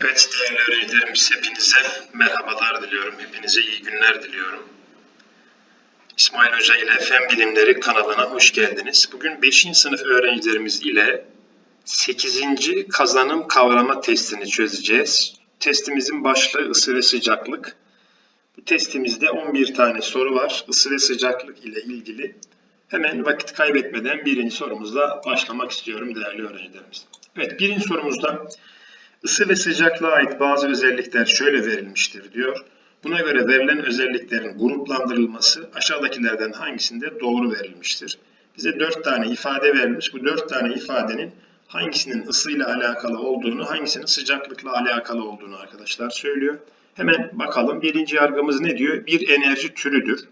Evet değerli öğrencilerimiz hepinize merhabalar diliyorum. Hepinize iyi günler diliyorum. İsmail Hoca ile Fen Bilimleri kanalına hoş geldiniz. Bugün 5. sınıf öğrencilerimiz ile 8. kazanım kavrama testini çözeceğiz. Testimizin başlığı ısı ve sıcaklık. Bu testimizde 11 tane soru var. Isı ve sıcaklık ile ilgili. Hemen vakit kaybetmeden birinci sorumuzla başlamak istiyorum değerli öğrencilerimiz. Evet birinci sorumuzda ısı ve sıcaklığa ait bazı özellikler şöyle verilmiştir diyor. Buna göre verilen özelliklerin gruplandırılması aşağıdakilerden hangisinde doğru verilmiştir? Bize dört tane ifade verilmiş. Bu dört tane ifadenin hangisinin ısıyla alakalı olduğunu, hangisinin sıcaklıkla alakalı olduğunu arkadaşlar söylüyor. Hemen bakalım. Birinci yargımız ne diyor? Bir enerji türüdür.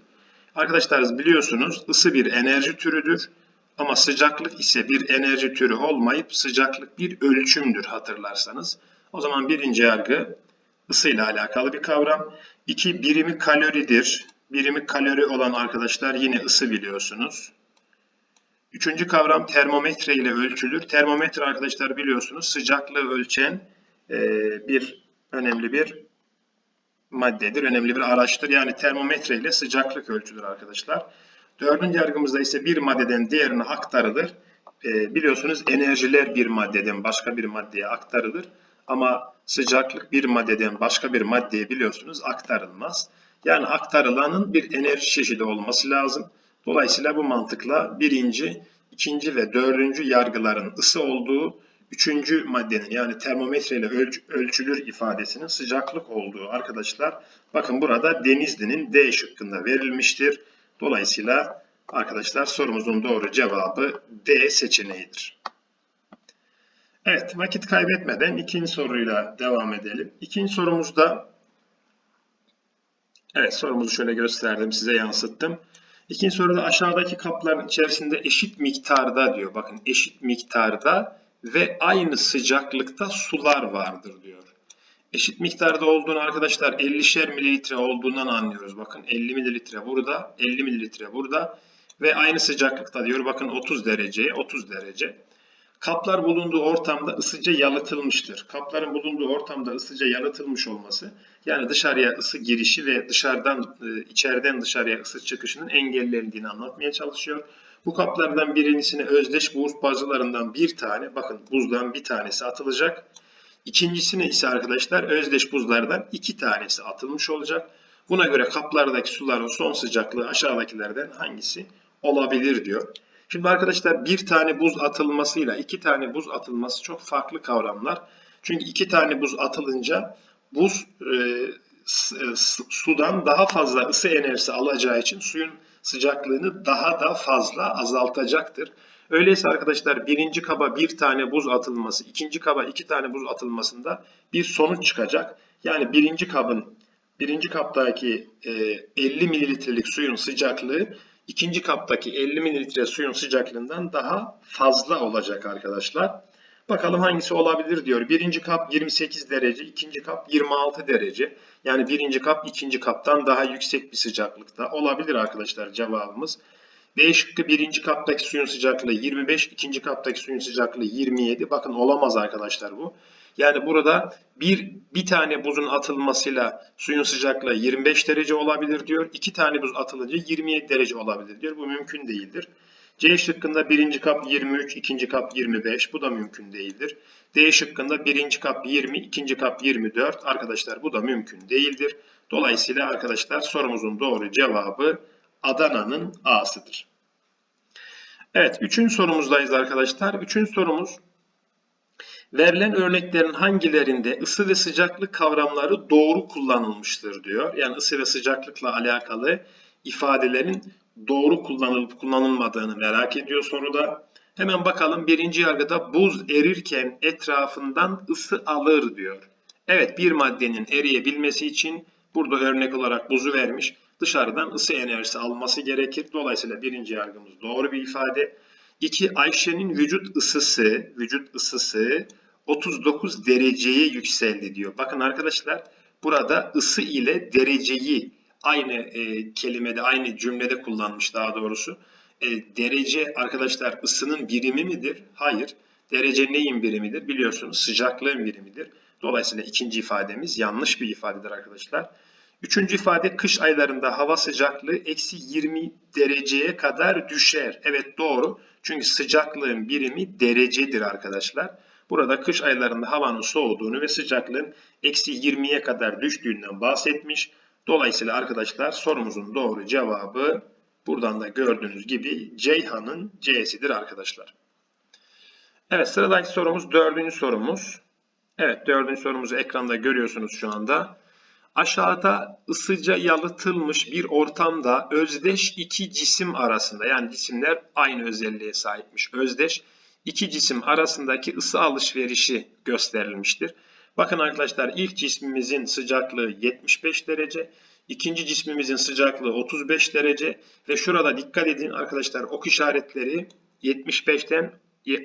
Arkadaşlar biliyorsunuz ısı bir enerji türüdür. Ama sıcaklık ise bir enerji türü olmayıp sıcaklık bir ölçümdür hatırlarsanız. O zaman birinci yargı ısıyla alakalı bir kavram. İki birimi kaloridir. Birimi kalori olan arkadaşlar yine ısı biliyorsunuz. Üçüncü kavram termometre ile ölçülür. Termometre arkadaşlar biliyorsunuz sıcaklığı ölçen e, bir önemli bir maddedir, önemli bir araçtır. Yani termometre ile sıcaklık ölçülür arkadaşlar. Dördüncü yargımızda ise bir maddeden diğerine aktarılır. E, biliyorsunuz enerjiler bir maddeden başka bir maddeye aktarılır. Ama sıcaklık bir maddeden başka bir maddeye biliyorsunuz aktarılmaz. Yani aktarılanın bir enerji çeşidi olması lazım. Dolayısıyla bu mantıkla birinci, ikinci ve dördüncü yargıların ısı olduğu, üçüncü maddenin yani termometre ile ölç ölçülür ifadesinin sıcaklık olduğu arkadaşlar. Bakın burada Denizli'nin D şıkkında verilmiştir. Dolayısıyla arkadaşlar sorumuzun doğru cevabı D seçeneğidir. Evet vakit kaybetmeden ikinci soruyla devam edelim. İkinci sorumuzda Evet sorumuzu şöyle gösterdim size yansıttım. İkinci soruda aşağıdaki kapların içerisinde eşit miktarda diyor. Bakın eşit miktarda ve aynı sıcaklıkta sular vardır diyor. Eşit miktarda olduğunu arkadaşlar 50'şer mililitre olduğundan anlıyoruz. Bakın 50 mililitre burada, 50 mililitre burada ve aynı sıcaklıkta diyor. Bakın 30 derece, 30 derece. Kaplar bulunduğu ortamda ısıca yalıtılmıştır. Kapların bulunduğu ortamda ısıca yalıtılmış olması yani dışarıya ısı girişi ve dışarıdan e, içeriden dışarıya ısı çıkışının engellendiğini anlatmaya çalışıyor. Bu kaplardan birincisine özdeş buz bazılarından bir tane bakın buzdan bir tanesi atılacak. İkincisine ise arkadaşlar özdeş buzlardan iki tanesi atılmış olacak. Buna göre kaplardaki suların son sıcaklığı aşağıdakilerden hangisi olabilir diyor. Şimdi arkadaşlar bir tane buz atılmasıyla iki tane buz atılması çok farklı kavramlar. Çünkü iki tane buz atılınca buz e, e sudan daha fazla ısı enerjisi alacağı için suyun sıcaklığını daha da fazla azaltacaktır. Öyleyse arkadaşlar birinci kaba bir tane buz atılması, ikinci kaba iki tane buz atılmasında bir sonuç çıkacak. Yani birinci kabın, birinci kaptaki e, 50 mililitrelik suyun sıcaklığı ikinci kaptaki 50 mililitre suyun sıcaklığından daha fazla olacak arkadaşlar. Bakalım hangisi olabilir diyor. Birinci kap 28 derece, ikinci kap 26 derece. Yani birinci kap ikinci kaptan daha yüksek bir sıcaklıkta olabilir arkadaşlar cevabımız. B şıkkı birinci kaptaki suyun sıcaklığı 25, ikinci kaptaki suyun sıcaklığı 27. Bakın olamaz arkadaşlar bu. Yani burada bir, bir tane buzun atılmasıyla suyun sıcaklığı 25 derece olabilir diyor. İki tane buz atılınca 27 derece olabilir diyor. Bu mümkün değildir. C şıkkında birinci kap 23, ikinci kap 25. Bu da mümkün değildir. D şıkkında birinci kap 20, ikinci kap 24. Arkadaşlar bu da mümkün değildir. Dolayısıyla arkadaşlar sorumuzun doğru cevabı Adana'nın A'sıdır. Evet, üçüncü sorumuzdayız arkadaşlar. Üçüncü sorumuz verilen örneklerin hangilerinde ısı ve sıcaklık kavramları doğru kullanılmıştır diyor. Yani ısı ve sıcaklıkla alakalı ifadelerin doğru kullanılıp kullanılmadığını merak ediyor soruda. Hemen bakalım birinci yargıda buz erirken etrafından ısı alır diyor. Evet bir maddenin eriyebilmesi için burada örnek olarak buzu vermiş dışarıdan ısı enerjisi alması gerekir. Dolayısıyla birinci yargımız doğru bir ifade. İki Ayşe'nin vücut ısısı, vücut ısısı 39 dereceye yükseldi diyor. Bakın arkadaşlar burada ısı ile dereceyi aynı e, kelimede, aynı cümlede kullanmış daha doğrusu. E, derece arkadaşlar ısının birimi midir? Hayır. Derece neyin birimidir? Biliyorsunuz sıcaklığın birimidir. Dolayısıyla ikinci ifademiz yanlış bir ifadedir arkadaşlar. Üçüncü ifade kış aylarında hava sıcaklığı eksi 20 dereceye kadar düşer. Evet doğru. Çünkü sıcaklığın birimi derecedir arkadaşlar. Burada kış aylarında havanın soğuduğunu ve sıcaklığın eksi 20'ye kadar düştüğünden bahsetmiş. Dolayısıyla arkadaşlar sorumuzun doğru cevabı buradan da gördüğünüz gibi Ceyhan'ın C'sidir arkadaşlar. Evet sıradaki sorumuz dördüncü sorumuz. Evet dördüncü sorumuzu ekranda görüyorsunuz şu anda. Aşağıda ısıca yalıtılmış bir ortamda özdeş iki cisim arasında yani cisimler aynı özelliğe sahipmiş. Özdeş iki cisim arasındaki ısı alışverişi gösterilmiştir. Bakın arkadaşlar ilk cismimizin sıcaklığı 75 derece, ikinci cismimizin sıcaklığı 35 derece ve şurada dikkat edin arkadaşlar ok işaretleri 75'ten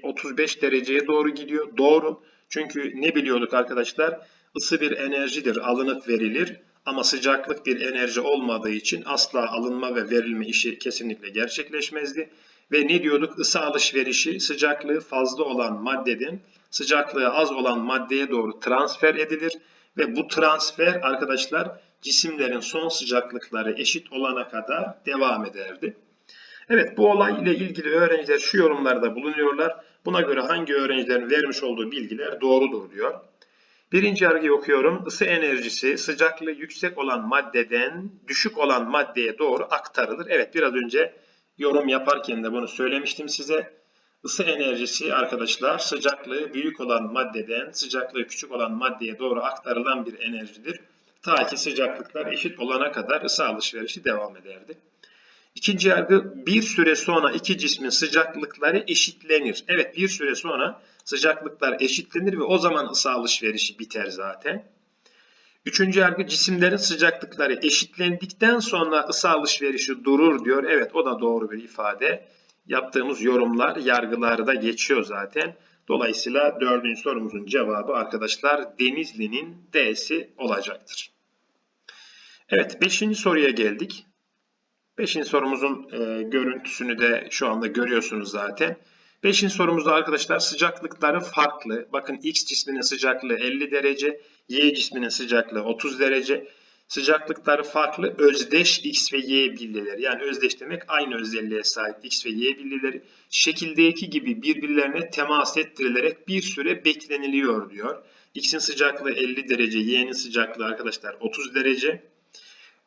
35 dereceye doğru gidiyor. Doğru. Çünkü ne biliyorduk arkadaşlar? Isı bir enerjidir, alınıp verilir. Ama sıcaklık bir enerji olmadığı için asla alınma ve verilme işi kesinlikle gerçekleşmezdi. Ve ne diyorduk? Isı alışverişi sıcaklığı fazla olan maddeden sıcaklığı az olan maddeye doğru transfer edilir. Ve bu transfer arkadaşlar cisimlerin son sıcaklıkları eşit olana kadar devam ederdi. Evet bu olay ile ilgili öğrenciler şu yorumlarda bulunuyorlar. Buna göre hangi öğrencilerin vermiş olduğu bilgiler doğrudur diyor. Birinci yargıyı okuyorum. Isı enerjisi sıcaklığı yüksek olan maddeden düşük olan maddeye doğru aktarılır. Evet biraz önce yorum yaparken de bunu söylemiştim size. Isı enerjisi arkadaşlar sıcaklığı büyük olan maddeden sıcaklığı küçük olan maddeye doğru aktarılan bir enerjidir. Ta ki sıcaklıklar eşit olana kadar ısı alışverişi devam ederdi. İkinci yargı bir süre sonra iki cismin sıcaklıkları eşitlenir. Evet bir süre sonra sıcaklıklar eşitlenir ve o zaman ısı alışverişi biter zaten. Üçüncü yargı cisimlerin sıcaklıkları eşitlendikten sonra ısı alışverişi durur diyor. Evet o da doğru bir ifade. Yaptığımız yorumlar yargılarda geçiyor zaten. Dolayısıyla dördüncü sorumuzun cevabı arkadaşlar Denizli'nin D'si olacaktır. Evet beşinci soruya geldik. Beşinci sorumuzun e, görüntüsünü de şu anda görüyorsunuz zaten. Beşinci sorumuzda arkadaşlar sıcaklıkları farklı. Bakın X cisminin sıcaklığı 50 derece, Y cisminin sıcaklığı 30 derece. Sıcaklıkları farklı özdeş X ve Y bilyeleri. Yani özdeş demek aynı özelliğe sahip X ve Y bilyeleri. Şekildeki gibi birbirlerine temas ettirilerek bir süre bekleniliyor diyor. X'in sıcaklığı 50 derece, Y'nin sıcaklığı arkadaşlar 30 derece.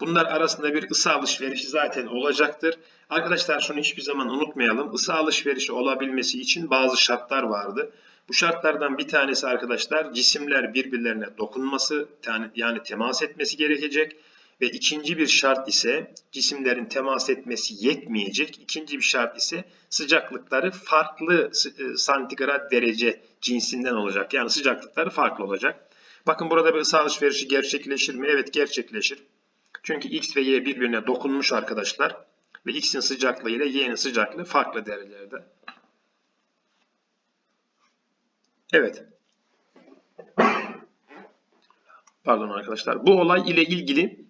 Bunlar arasında bir ısı alışverişi zaten olacaktır. Arkadaşlar şunu hiçbir zaman unutmayalım. Isı alışverişi olabilmesi için bazı şartlar vardı. Bu şartlardan bir tanesi arkadaşlar cisimler birbirlerine dokunması yani temas etmesi gerekecek. Ve ikinci bir şart ise cisimlerin temas etmesi yetmeyecek. İkinci bir şart ise sıcaklıkları farklı e, santigrat derece cinsinden olacak. Yani sıcaklıkları farklı olacak. Bakın burada bir ısı alışverişi gerçekleşir mi? Evet gerçekleşir. Çünkü X ve Y birbirine dokunmuş arkadaşlar. Ve X'in sıcaklığı ile Y'nin sıcaklığı farklı derecelerde. Evet. Pardon arkadaşlar. Bu olay ile ilgili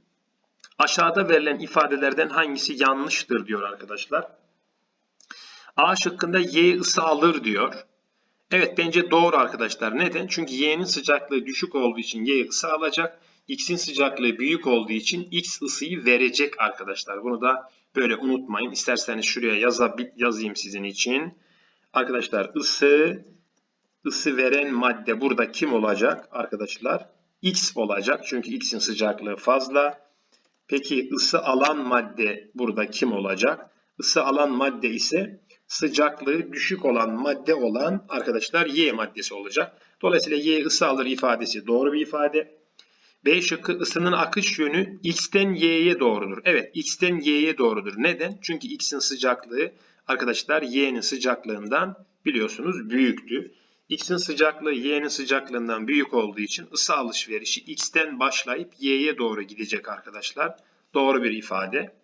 aşağıda verilen ifadelerden hangisi yanlıştır diyor arkadaşlar. A şıkkında Y ısı alır diyor. Evet bence doğru arkadaşlar. Neden? Çünkü Y'nin sıcaklığı düşük olduğu için Y ısı alacak. X'in sıcaklığı büyük olduğu için X ısıyı verecek arkadaşlar. Bunu da böyle unutmayın. İsterseniz şuraya yazayım sizin için. Arkadaşlar ısı ısı veren madde burada kim olacak arkadaşlar? X olacak. Çünkü X'in sıcaklığı fazla. Peki ısı alan madde burada kim olacak? Isı alan madde ise sıcaklığı düşük olan madde olan arkadaşlar Y maddesi olacak. Dolayısıyla Y ısı alır ifadesi doğru bir ifade. B şıkkı ısının akış yönü X'ten Y'ye doğrudur. Evet X'ten Y'ye doğrudur. Neden? Çünkü X'in sıcaklığı arkadaşlar Y'nin sıcaklığından biliyorsunuz büyüktü. X'in sıcaklığı Y'nin sıcaklığından büyük olduğu için ısı alışverişi X'ten başlayıp Y'ye doğru gidecek arkadaşlar. Doğru bir ifade.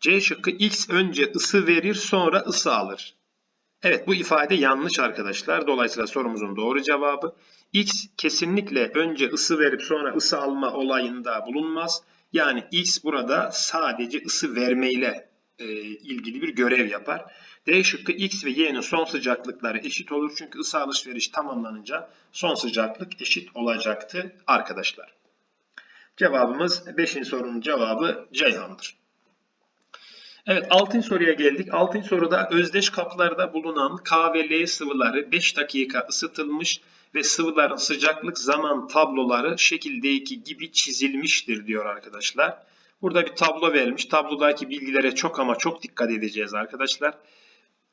C şıkkı X önce ısı verir sonra ısı alır. Evet bu ifade yanlış arkadaşlar. Dolayısıyla sorumuzun doğru cevabı X kesinlikle önce ısı verip sonra ısı alma olayında bulunmaz. Yani X burada sadece ısı vermeyle e, ilgili bir görev yapar. D şıkkı X ve Y'nin son sıcaklıkları eşit olur. Çünkü ısı alışveriş tamamlanınca son sıcaklık eşit olacaktı arkadaşlar. Cevabımız 5. sorunun cevabı Ceyhan'dır. Evet 6. soruya geldik. 6. soruda özdeş kaplarda bulunan K ve L sıvıları 5 dakika ısıtılmış ve sıvıların sıcaklık zaman tabloları şekildeki gibi çizilmiştir diyor arkadaşlar. Burada bir tablo verilmiş. Tablodaki bilgilere çok ama çok dikkat edeceğiz arkadaşlar.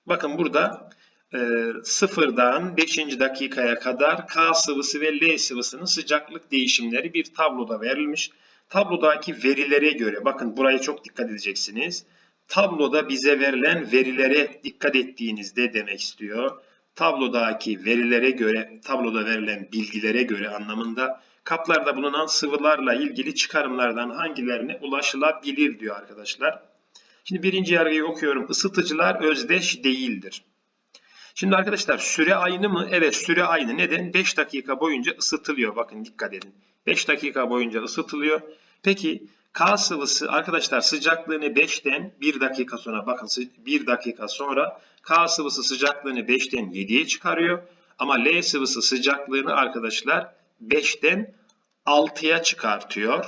Bakın burada e, sıfırdan 5. dakikaya kadar K sıvısı ve L sıvısının sıcaklık değişimleri bir tabloda verilmiş. Tablodaki verilere göre bakın burayı çok dikkat edeceksiniz. Tabloda bize verilen verilere dikkat ettiğinizde demek istiyor. Tablodaki verilere göre, tabloda verilen bilgilere göre anlamında kaplarda bulunan sıvılarla ilgili çıkarımlardan hangilerine ulaşılabilir diyor arkadaşlar. Şimdi birinci yargıyı okuyorum. Isıtıcılar özdeş değildir. Şimdi arkadaşlar süre aynı mı? Evet süre aynı. Neden? 5 dakika boyunca ısıtılıyor. Bakın dikkat edin. 5 dakika boyunca ısıtılıyor. Peki K sıvısı arkadaşlar sıcaklığını 5'ten 1 dakika sonra bakın 1 dakika sonra K sıvısı sıcaklığını 5'ten 7'ye çıkarıyor. Ama L sıvısı sıcaklığını arkadaşlar 5'ten 6'ya çıkartıyor.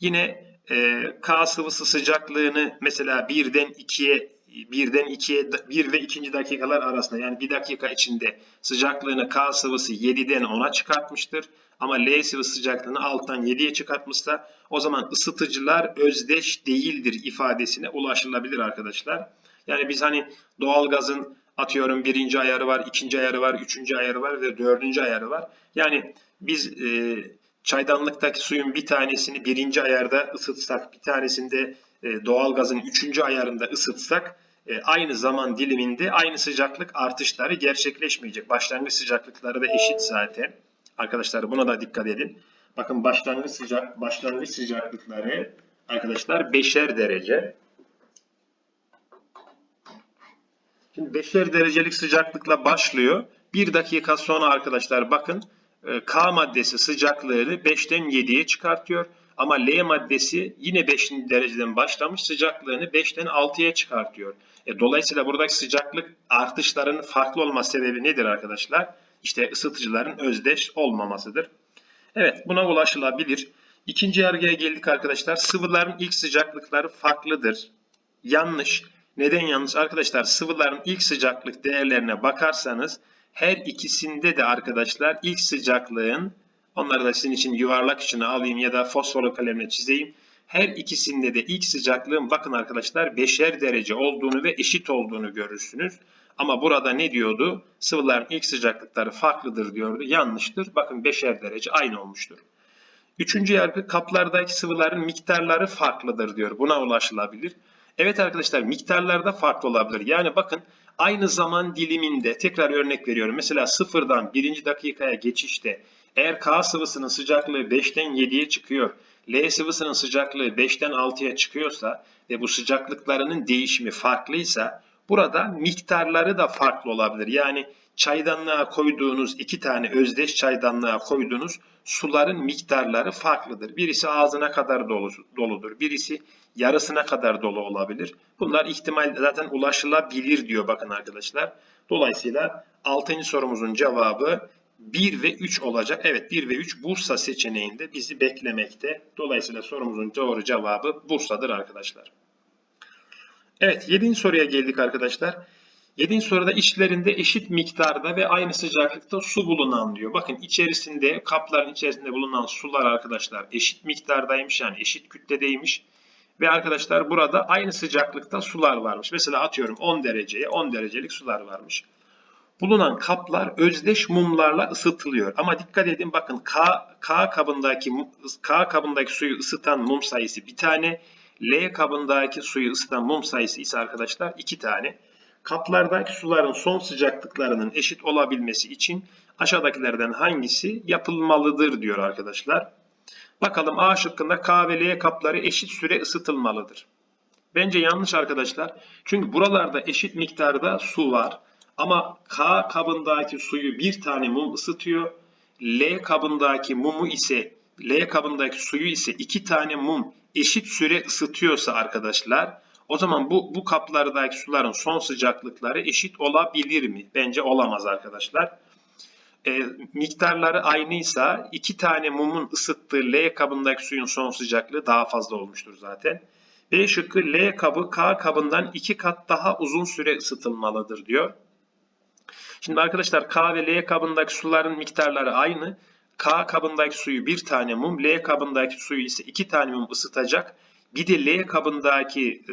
Yine e, K sıvısı sıcaklığını mesela 1'den 2'ye 1'den 2'ye 1 ve 2. dakikalar arasında yani 1 dakika içinde sıcaklığını K sıvısı 7'den 10'a çıkartmıştır. Ama L sıvısı sıcaklığını 6'dan 7'ye çıkartmışsa o zaman ısıtıcılar özdeş değildir ifadesine ulaşılabilir arkadaşlar. Yani biz hani doğalgazın atıyorum birinci ayarı var, ikinci ayarı var, üçüncü ayarı var ve dördüncü ayarı var. Yani biz e, çaydanlıktaki suyun bir tanesini birinci ayarda ısıtsak, bir tanesinde e, doğalgazın üçüncü ayarında ısıtsak e, aynı zaman diliminde aynı sıcaklık artışları gerçekleşmeyecek. Başlangıç sıcaklıkları da eşit zaten. Arkadaşlar buna da dikkat edin. Bakın başlangıç sıcak başlangıç sıcaklıkları arkadaşlar 5'er derece. Şimdi 5'er derecelik sıcaklıkla başlıyor. Bir dakika sonra arkadaşlar bakın e, K maddesi sıcaklığını 5'ten 7'ye çıkartıyor. Ama L maddesi yine 5. dereceden başlamış sıcaklığını 5'ten 6'ya çıkartıyor. E, dolayısıyla buradaki sıcaklık artışlarının farklı olma sebebi nedir arkadaşlar? İşte ısıtıcıların özdeş olmamasıdır. Evet buna ulaşılabilir. İkinci yargıya geldik arkadaşlar. Sıvıların ilk sıcaklıkları farklıdır. Yanlış. Neden yanlış? Arkadaşlar sıvıların ilk sıcaklık değerlerine bakarsanız her ikisinde de arkadaşlar ilk sıcaklığın onları da sizin için yuvarlak içine alayım ya da fosforlu kalemle çizeyim. Her ikisinde de ilk sıcaklığın bakın arkadaşlar 5'er derece olduğunu ve eşit olduğunu görürsünüz. Ama burada ne diyordu? Sıvıların ilk sıcaklıkları farklıdır diyordu. Yanlıştır. Bakın 5'er derece aynı olmuştur. Üçüncü yargı kaplardaki sıvıların miktarları farklıdır diyor. Buna ulaşılabilir. Evet arkadaşlar miktarlarda farklı olabilir. Yani bakın aynı zaman diliminde tekrar örnek veriyorum. Mesela sıfırdan birinci dakikaya geçişte eğer K sıvısının sıcaklığı 5'ten 7'ye çıkıyor, L sıvısının sıcaklığı 5'ten 6'ya çıkıyorsa ve bu sıcaklıklarının değişimi farklıysa burada miktarları da farklı olabilir. Yani çaydanlığa koyduğunuz iki tane özdeş çaydanlığa koyduğunuz suların miktarları farklıdır. Birisi ağzına kadar dolu, doludur. Birisi yarısına kadar dolu olabilir. Bunlar ihtimal zaten ulaşılabilir diyor bakın arkadaşlar. Dolayısıyla 6. sorumuzun cevabı 1 ve 3 olacak. Evet 1 ve 3 Bursa seçeneğinde bizi beklemekte. Dolayısıyla sorumuzun doğru cevabı Bursa'dır arkadaşlar. Evet 7. soruya geldik arkadaşlar. 7. soruda içlerinde eşit miktarda ve aynı sıcaklıkta su bulunan diyor. Bakın içerisinde kapların içerisinde bulunan sular arkadaşlar eşit miktardaymış yani eşit kütledeymiş. Ve arkadaşlar burada aynı sıcaklıkta sular varmış. Mesela atıyorum 10 dereceye 10 derecelik sular varmış. Bulunan kaplar özdeş mumlarla ısıtılıyor. Ama dikkat edin bakın K, K kabındaki K kabındaki suyu ısıtan mum sayısı bir tane. L kabındaki suyu ısıtan mum sayısı ise arkadaşlar iki tane. Kaplardaki suların son sıcaklıklarının eşit olabilmesi için aşağıdakilerden hangisi yapılmalıdır diyor arkadaşlar. Bakalım A şıkkında K ve L kapları eşit süre ısıtılmalıdır. Bence yanlış arkadaşlar. Çünkü buralarda eşit miktarda su var. Ama K kabındaki suyu bir tane mum ısıtıyor. L kabındaki mumu ise L kabındaki suyu ise iki tane mum eşit süre ısıtıyorsa arkadaşlar O zaman bu, bu kaplardaki suların son sıcaklıkları eşit olabilir mi? Bence olamaz arkadaşlar. E, miktarları aynıysa iki tane mumun ısıttığı L kabındaki suyun son sıcaklığı daha fazla olmuştur zaten. B şıkkı L kabı K kabından iki kat daha uzun süre ısıtılmalıdır diyor. Şimdi arkadaşlar K ve L kabındaki suların miktarları aynı. K kabındaki suyu bir tane mum, L kabındaki suyu ise iki tane mum ısıtacak. Bir de L kabındaki e,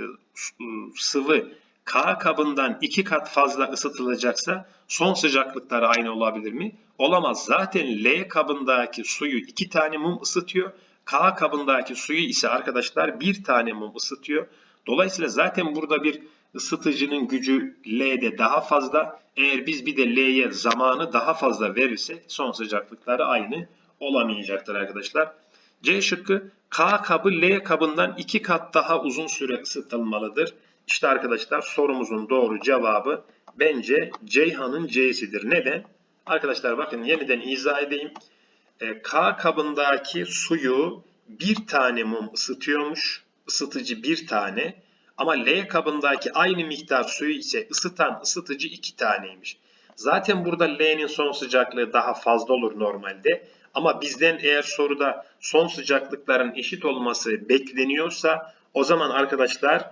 sıvı K kabından iki kat fazla ısıtılacaksa son sıcaklıkları aynı olabilir mi? Olamaz. Zaten L kabındaki suyu iki tane mum ısıtıyor. K kabındaki suyu ise arkadaşlar bir tane mum ısıtıyor. Dolayısıyla zaten burada bir ısıtıcının gücü L'de daha fazla. Eğer biz bir de L'ye zamanı daha fazla verirsek son sıcaklıkları aynı olamayacaktır arkadaşlar. C şıkkı K kabı L kabından iki kat daha uzun süre ısıtılmalıdır. İşte arkadaşlar sorumuzun doğru cevabı bence Ceyhan'ın C'sidir. Neden? Arkadaşlar bakın yeniden izah edeyim. E, K kabındaki suyu bir tane mum ısıtıyormuş. Isıtıcı bir tane. Ama L kabındaki aynı miktar suyu ise ısıtan ısıtıcı iki taneymiş. Zaten burada L'nin son sıcaklığı daha fazla olur normalde. Ama bizden eğer soruda son sıcaklıkların eşit olması bekleniyorsa o zaman arkadaşlar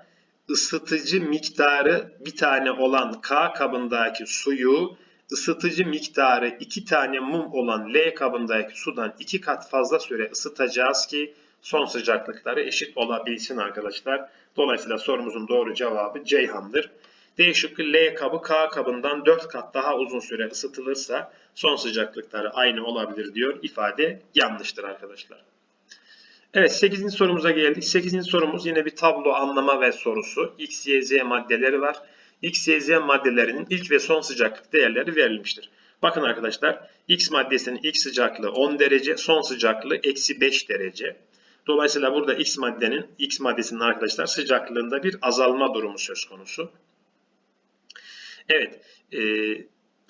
ısıtıcı miktarı bir tane olan K kabındaki suyu ısıtıcı miktarı iki tane mum olan L kabındaki sudan iki kat fazla süre ısıtacağız ki son sıcaklıkları eşit olabilsin arkadaşlar. Dolayısıyla sorumuzun doğru cevabı Ceyhan'dır. D şıkkı L kabı K kabından 4 kat daha uzun süre ısıtılırsa son sıcaklıkları aynı olabilir diyor. İfade yanlıştır arkadaşlar. Evet 8. sorumuza geldik. 8. sorumuz yine bir tablo anlama ve sorusu. X, Y, Z maddeleri var. X, Y, Z maddelerinin ilk ve son sıcaklık değerleri verilmiştir. Bakın arkadaşlar X maddesinin ilk sıcaklığı 10 derece, son sıcaklığı eksi 5 derece. Dolayısıyla burada X maddenin, X maddesinin arkadaşlar sıcaklığında bir azalma durumu söz konusu. Evet, e,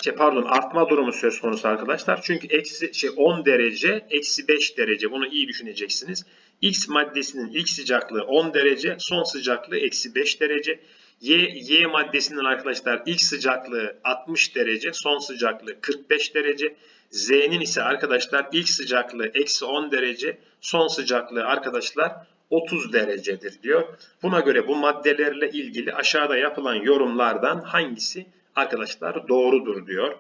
şey pardon artma durumu söz konusu arkadaşlar. Çünkü eksi şey 10 derece, eksi 5 derece. Bunu iyi düşüneceksiniz. X maddesinin ilk sıcaklığı 10 derece, son sıcaklığı eksi 5 derece. Y, Y maddesinin arkadaşlar ilk sıcaklığı 60 derece, son sıcaklığı 45 derece. Z'nin ise arkadaşlar ilk sıcaklığı eksi 10 derece, son sıcaklığı arkadaşlar 30 derecedir diyor. Buna göre bu maddelerle ilgili aşağıda yapılan yorumlardan hangisi arkadaşlar doğrudur diyor.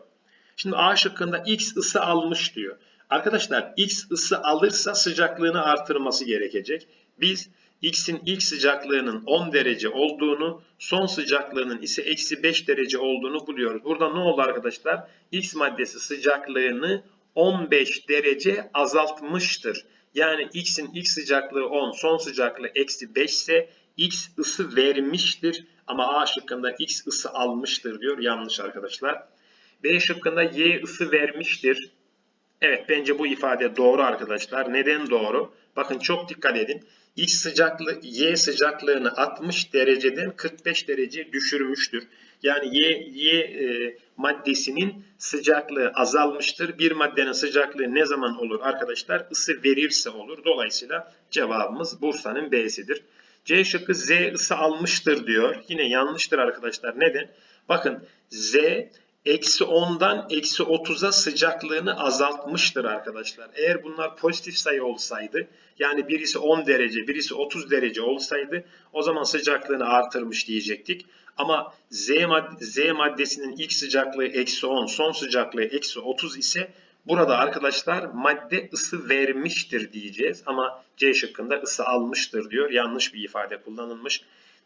Şimdi A şıkkında X ısı almış diyor. Arkadaşlar X ısı alırsa sıcaklığını artırması gerekecek. Biz X'in ilk sıcaklığının 10 derece olduğunu, son sıcaklığının ise eksi 5 derece olduğunu buluyoruz. Burada ne oldu arkadaşlar? X maddesi sıcaklığını 15 derece azaltmıştır. Yani X'in ilk sıcaklığı 10, son sıcaklığı eksi 5 ise X ısı vermiştir. Ama A şıkkında X ısı almıştır diyor. Yanlış arkadaşlar. B şıkkında Y ısı vermiştir. Evet bence bu ifade doğru arkadaşlar. Neden doğru? Bakın çok dikkat edin. X sıcaklığı Y sıcaklığını 60 dereceden 45 derece düşürmüştür. Yani Y, Y e, maddesinin sıcaklığı azalmıştır. Bir maddenin sıcaklığı ne zaman olur arkadaşlar? Isı verirse olur. Dolayısıyla cevabımız Bursa'nın B'sidir. C şıkkı Z ısı almıştır diyor. Yine yanlıştır arkadaşlar. Neden? Bakın Z eksi 10'dan eksi 30'a sıcaklığını azaltmıştır arkadaşlar. Eğer bunlar pozitif sayı olsaydı yani birisi 10 derece birisi 30 derece olsaydı o zaman sıcaklığını artırmış diyecektik. Ama Z, madde, Z maddesinin ilk sıcaklığı eksi 10 son sıcaklığı eksi 30 ise Burada arkadaşlar madde ısı vermiştir diyeceğiz ama C şıkkında ısı almıştır diyor. Yanlış bir ifade kullanılmış.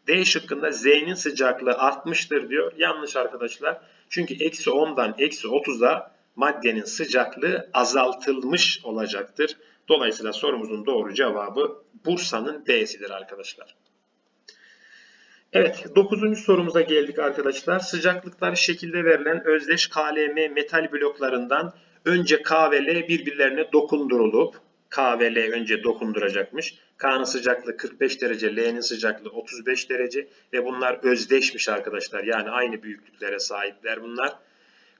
D şıkkında Z'nin sıcaklığı artmıştır diyor. Yanlış arkadaşlar. Çünkü eksi 10'dan eksi 30'a maddenin sıcaklığı azaltılmış olacaktır. Dolayısıyla sorumuzun doğru cevabı Bursa'nın B'sidir arkadaşlar. Evet, dokuzuncu sorumuza geldik arkadaşlar. Sıcaklıklar şekilde verilen özdeş KLM metal bloklarından önce K ve L birbirlerine dokundurulup K ve L önce dokunduracakmış. K'nın sıcaklığı 45 derece, L'nin sıcaklığı 35 derece ve bunlar özdeşmiş arkadaşlar. Yani aynı büyüklüklere sahipler bunlar.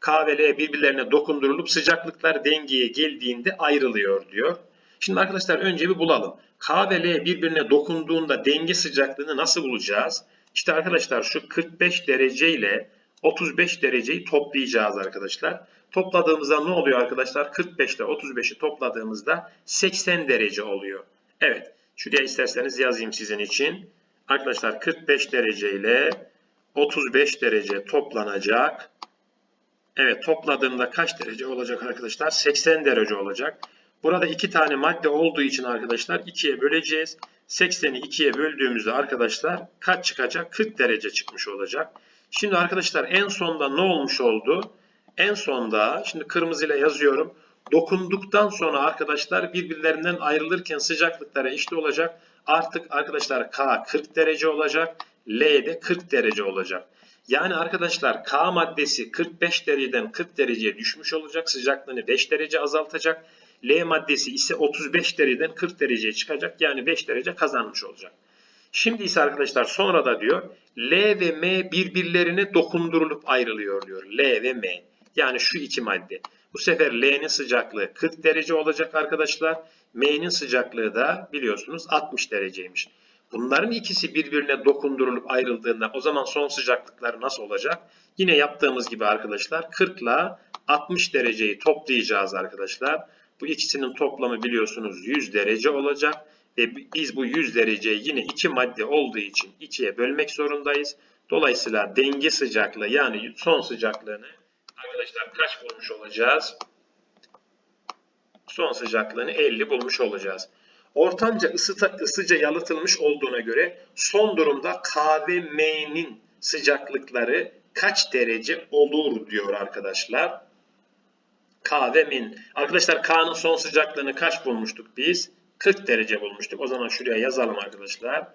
K ve L birbirlerine dokundurulup sıcaklıklar dengeye geldiğinde ayrılıyor diyor. Şimdi arkadaşlar önce bir bulalım. K ve L birbirine dokunduğunda denge sıcaklığını nasıl bulacağız? İşte arkadaşlar şu 45 derece ile 35 dereceyi toplayacağız arkadaşlar. Topladığımızda ne oluyor arkadaşlar? 45 ile 35'i topladığımızda 80 derece oluyor. Evet. Şuraya isterseniz yazayım sizin için. Arkadaşlar 45 derece ile 35 derece toplanacak. Evet topladığımda kaç derece olacak arkadaşlar? 80 derece olacak. Burada iki tane madde olduğu için arkadaşlar 2'ye böleceğiz. 80'i 2'ye böldüğümüzde arkadaşlar kaç çıkacak? 40 derece çıkmış olacak. Şimdi arkadaşlar en sonda ne olmuş oldu? En sonda şimdi kırmızıyla yazıyorum. Dokunduktan sonra arkadaşlar birbirlerinden ayrılırken sıcaklıkları eşit olacak. Artık arkadaşlar K 40 derece olacak. L de 40 derece olacak. Yani arkadaşlar K maddesi 45 dereceden 40 dereceye düşmüş olacak. Sıcaklığını 5 derece azaltacak. L maddesi ise 35 dereceden 40 dereceye çıkacak. Yani 5 derece kazanmış olacak. Şimdi ise arkadaşlar sonra da diyor L ve M birbirlerine dokundurulup ayrılıyor diyor. L ve M. Yani şu iki madde. Bu sefer L'nin sıcaklığı 40 derece olacak arkadaşlar. M'nin sıcaklığı da biliyorsunuz 60 dereceymiş. Bunların ikisi birbirine dokundurulup ayrıldığında o zaman son sıcaklıkları nasıl olacak? Yine yaptığımız gibi arkadaşlar 40 ile 60 dereceyi toplayacağız arkadaşlar. Bu ikisinin toplamı biliyorsunuz 100 derece olacak. Ve biz bu 100 dereceyi yine iki madde olduğu için ikiye bölmek zorundayız. Dolayısıyla denge sıcaklığı yani son sıcaklığını arkadaşlar kaç bulmuş olacağız? Son sıcaklığını 50 bulmuş olacağız. Ortamca ısıta, ısıca yalıtılmış olduğuna göre son durumda K ve M'nin sıcaklıkları kaç derece olur diyor arkadaşlar. K. Arkadaşlar K'nın son sıcaklığını kaç bulmuştuk biz? 40 derece bulmuştuk. O zaman şuraya yazalım arkadaşlar.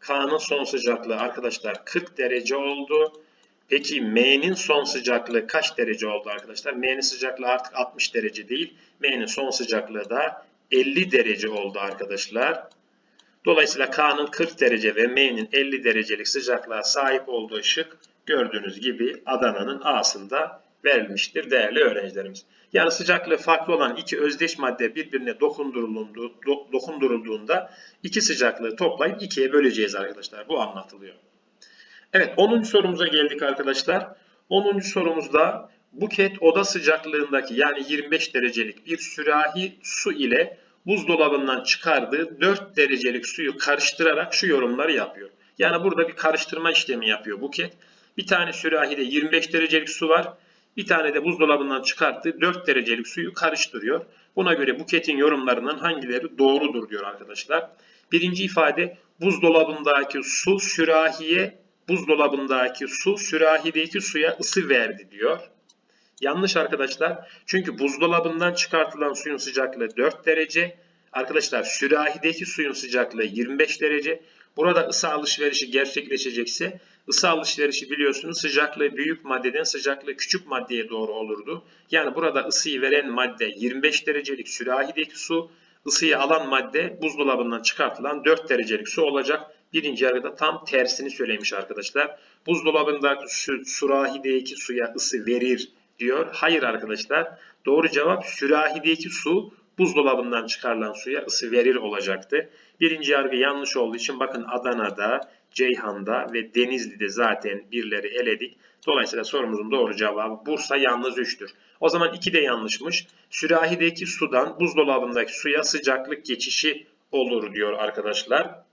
K'nın son sıcaklığı arkadaşlar 40 derece oldu. Peki M'nin son sıcaklığı kaç derece oldu arkadaşlar? M'nin sıcaklığı artık 60 derece değil. M'nin son sıcaklığı da 50 derece oldu arkadaşlar. Dolayısıyla K'nın 40 derece ve M'nin 50 derecelik sıcaklığa sahip olduğu şık gördüğünüz gibi Adana'nın A'sında verilmiştir değerli öğrencilerimiz. Yani sıcaklığı farklı olan iki özdeş madde birbirine dokundurulduğu, do, dokundurulduğunda iki sıcaklığı toplayıp ikiye böleceğiz arkadaşlar. Bu anlatılıyor. Evet 10. sorumuza geldik arkadaşlar. 10. sorumuzda buket oda sıcaklığındaki yani 25 derecelik bir sürahi su ile buzdolabından çıkardığı 4 derecelik suyu karıştırarak şu yorumları yapıyor. Yani burada bir karıştırma işlemi yapıyor buket. Bir tane sürahide 25 derecelik su var. Bir tane de buzdolabından çıkarttığı 4 derecelik suyu karıştırıyor. Buna göre buketin yorumlarından hangileri doğrudur diyor arkadaşlar. Birinci ifade buzdolabındaki su sürahiye buzdolabındaki su sürahideki suya ısı verdi diyor. Yanlış arkadaşlar. Çünkü buzdolabından çıkartılan suyun sıcaklığı 4 derece. Arkadaşlar sürahideki suyun sıcaklığı 25 derece. Burada ısı alışverişi gerçekleşecekse ısı alışverişi biliyorsunuz sıcaklığı büyük maddeden sıcaklığı küçük maddeye doğru olurdu. Yani burada ısıyı veren madde 25 derecelik sürahideki su, ısıyı alan madde buzdolabından çıkartılan 4 derecelik su olacak. Birinci yarıda tam tersini söylemiş arkadaşlar. Buzdolabındaki su, sürahideki suya ısı verir diyor. Hayır arkadaşlar. Doğru cevap sürahideki su buzdolabından çıkarılan suya ısı verir olacaktı. Birinci yargı yanlış olduğu için bakın Adana'da, Ceyhan'da ve Denizli'de zaten birleri eledik. Dolayısıyla sorumuzun doğru cevabı Bursa yalnız 3'tür. O zaman 2 de yanlışmış. Sürahideki sudan buzdolabındaki suya sıcaklık geçişi olur diyor arkadaşlar.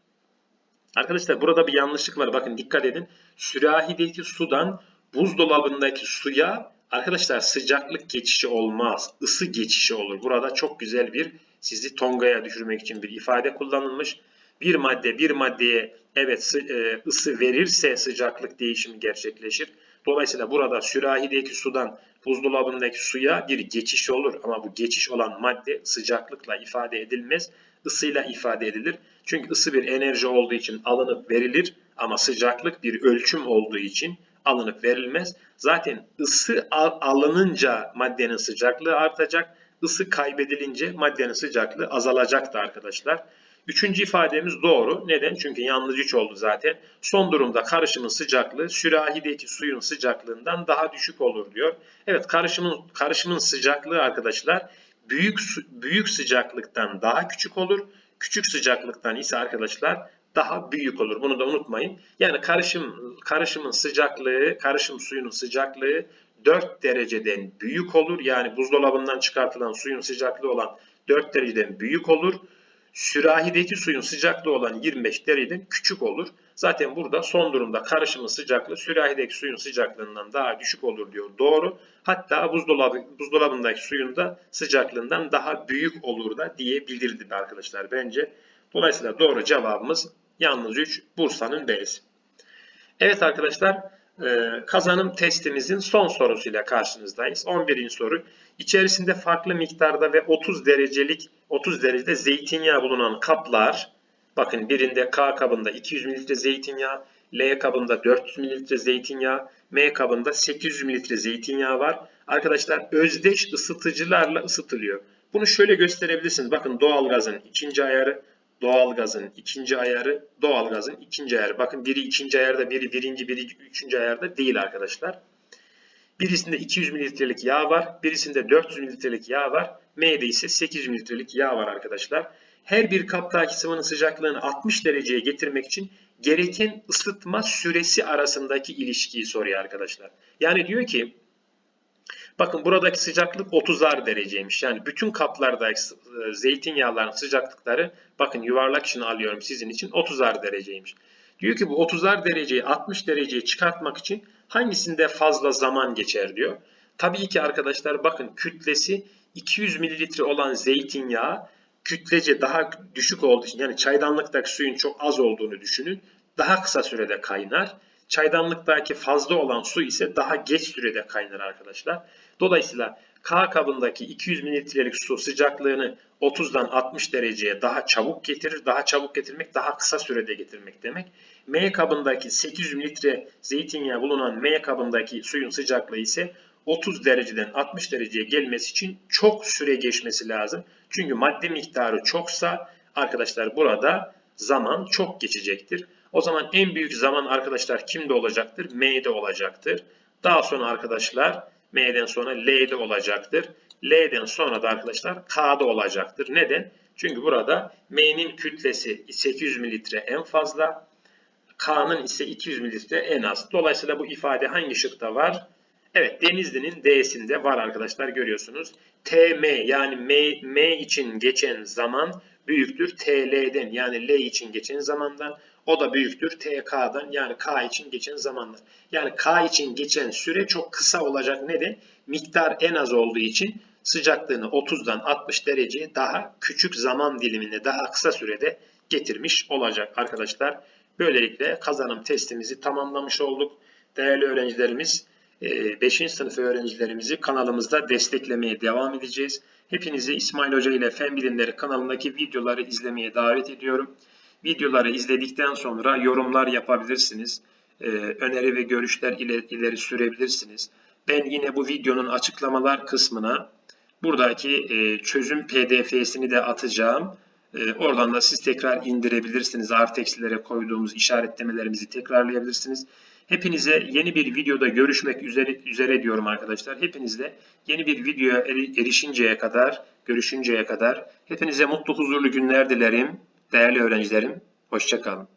Arkadaşlar burada bir yanlışlık var. Bakın dikkat edin. Sürahideki sudan buzdolabındaki suya arkadaşlar sıcaklık geçişi olmaz. Isı geçişi olur. Burada çok güzel bir sizi tongaya düşürmek için bir ifade kullanılmış. Bir madde bir maddeye evet e, ısı verirse sıcaklık değişimi gerçekleşir. Dolayısıyla burada sürahideki sudan buzdolabındaki suya bir geçiş olur. Ama bu geçiş olan madde sıcaklıkla ifade edilmez. Isıyla ifade edilir. Çünkü ısı bir enerji olduğu için alınıp verilir ama sıcaklık bir ölçüm olduğu için alınıp verilmez. Zaten ısı alınınca maddenin sıcaklığı artacak. Isı kaybedilince maddenin sıcaklığı azalacaktı arkadaşlar. Üçüncü ifademiz doğru. Neden? Çünkü yalnız 3 oldu zaten. Son durumda karışımın sıcaklığı sürahideki suyun sıcaklığından daha düşük olur diyor. Evet karışımın karışımın sıcaklığı arkadaşlar büyük büyük sıcaklıktan daha küçük olur. Küçük sıcaklıktan ise arkadaşlar daha büyük olur. Bunu da unutmayın. Yani karışım karışımın sıcaklığı, karışım suyunun sıcaklığı 4 dereceden büyük olur. Yani buzdolabından çıkartılan suyun sıcaklığı olan 4 dereceden büyük olur. Sürahideki suyun sıcaklığı olan 25 dereceden küçük olur. Zaten burada son durumda karışımın sıcaklığı sürahideki suyun sıcaklığından daha düşük olur diyor. Doğru. Hatta buzdolabı, buzdolabındaki suyun da sıcaklığından daha büyük olur da diyebilirdi arkadaşlar bence. Dolayısıyla doğru cevabımız yalnız 3 Bursa'nın B'si. Evet arkadaşlar kazanım testimizin son sorusuyla karşınızdayız. 11. soru. İçerisinde farklı miktarda ve 30 derecelik 30 derecede zeytinyağı bulunan kaplar bakın birinde K kabında 200 ml zeytinyağı, L kabında 400 ml zeytinyağı, M kabında 800 ml zeytinyağı var. Arkadaşlar özdeş ısıtıcılarla ısıtılıyor. Bunu şöyle gösterebilirsiniz. Bakın doğalgazın ikinci ayarı, doğalgazın ikinci ayarı, doğalgazın ikinci ayarı. Bakın biri ikinci ayarda, biri birinci, biri üçüncü ayarda değil arkadaşlar. Birisinde 200 mililitrelik yağ var, birisinde 400 mililitrelik yağ var. M'de ise 800 mililitrelik yağ var arkadaşlar. Her bir kaptaki sıvının sıcaklığını 60 dereceye getirmek için gereken ısıtma süresi arasındaki ilişkiyi soruyor arkadaşlar. Yani diyor ki Bakın buradaki sıcaklık 30'ar dereceymiş. Yani bütün kaplardaki e, zeytinyağların sıcaklıkları bakın yuvarlak için alıyorum sizin için 30'ar dereceymiş. Diyor ki bu 30'ar dereceyi 60 dereceye çıkartmak için hangisinde fazla zaman geçer diyor. Tabii ki arkadaşlar bakın kütlesi 200 mililitre olan zeytinyağı kütlece daha düşük olduğu için yani çaydanlıktaki suyun çok az olduğunu düşünün. Daha kısa sürede kaynar. Çaydanlıktaki fazla olan su ise daha geç sürede kaynar arkadaşlar. Dolayısıyla K kabındaki 200 mililitrelik su sıcaklığını 30'dan 60 dereceye daha çabuk getirir. Daha çabuk getirmek daha kısa sürede getirmek demek. M kabındaki 800 mililitre zeytinyağı bulunan M kabındaki suyun sıcaklığı ise 30 dereceden 60 dereceye gelmesi için çok süre geçmesi lazım. Çünkü madde miktarı çoksa arkadaşlar burada zaman çok geçecektir. O zaman en büyük zaman arkadaşlar kimde olacaktır? M'de olacaktır. Daha sonra arkadaşlar M'den sonra L'de olacaktır. L'den sonra da arkadaşlar K'da olacaktır. Neden? Çünkü burada M'nin kütlesi 800 mililitre en fazla. K'nın ise 200 mililitre en az. Dolayısıyla bu ifade hangi şıkta var? Evet Denizli'nin D'sinde var arkadaşlar görüyorsunuz. TM yani M, M için geçen zaman büyüktür TL'den yani L için geçen zamandan. O da büyüktür TK'dan yani K için geçen zamandan. Yani K için geçen süre çok kısa olacak. Neden? Miktar en az olduğu için sıcaklığını 30'dan 60 dereceye daha küçük zaman diliminde daha kısa sürede getirmiş olacak arkadaşlar. Böylelikle kazanım testimizi tamamlamış olduk. Değerli öğrencilerimiz 5. sınıf öğrencilerimizi kanalımızda desteklemeye devam edeceğiz. Hepinizi İsmail Hoca ile Fen Bilimleri kanalındaki videoları izlemeye davet ediyorum. Videoları izledikten sonra yorumlar yapabilirsiniz. Ee, öneri ve görüşler ileri, ileri sürebilirsiniz. Ben yine bu videonun açıklamalar kısmına buradaki e, çözüm pdf'sini de atacağım. E, oradan da siz tekrar indirebilirsiniz. Artı koyduğumuz işaretlemelerimizi tekrarlayabilirsiniz. Hepinize yeni bir videoda görüşmek üzere, üzere diyorum arkadaşlar. Hepinizle yeni bir videoya erişinceye kadar, görüşünceye kadar hepinize mutlu huzurlu günler dilerim. Değerli öğrencilerim, hoşçakalın.